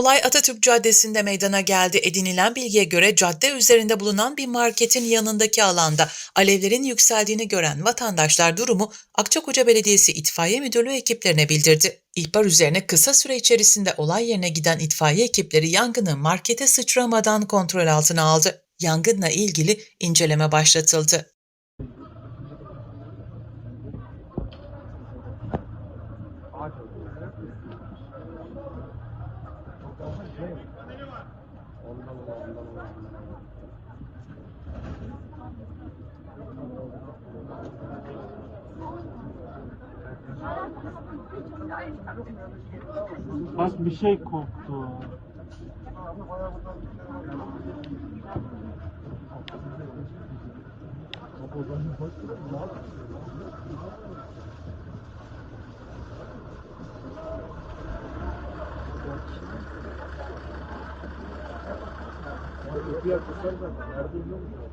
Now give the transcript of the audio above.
Olay Atatürk Caddesi'nde meydana geldi. Edinilen bilgiye göre cadde üzerinde bulunan bir marketin yanındaki alanda alevlerin yükseldiğini gören vatandaşlar durumu Akçakoca Belediyesi İtfaiye Müdürlüğü ekiplerine bildirdi. İhbar üzerine kısa süre içerisinde olay yerine giden itfaiye ekipleri yangını markete sıçramadan kontrol altına aldı. Yangınla ilgili inceleme başlatıldı. Bak bir şey koptu. İhtiyaç olsan da yardımcı olur.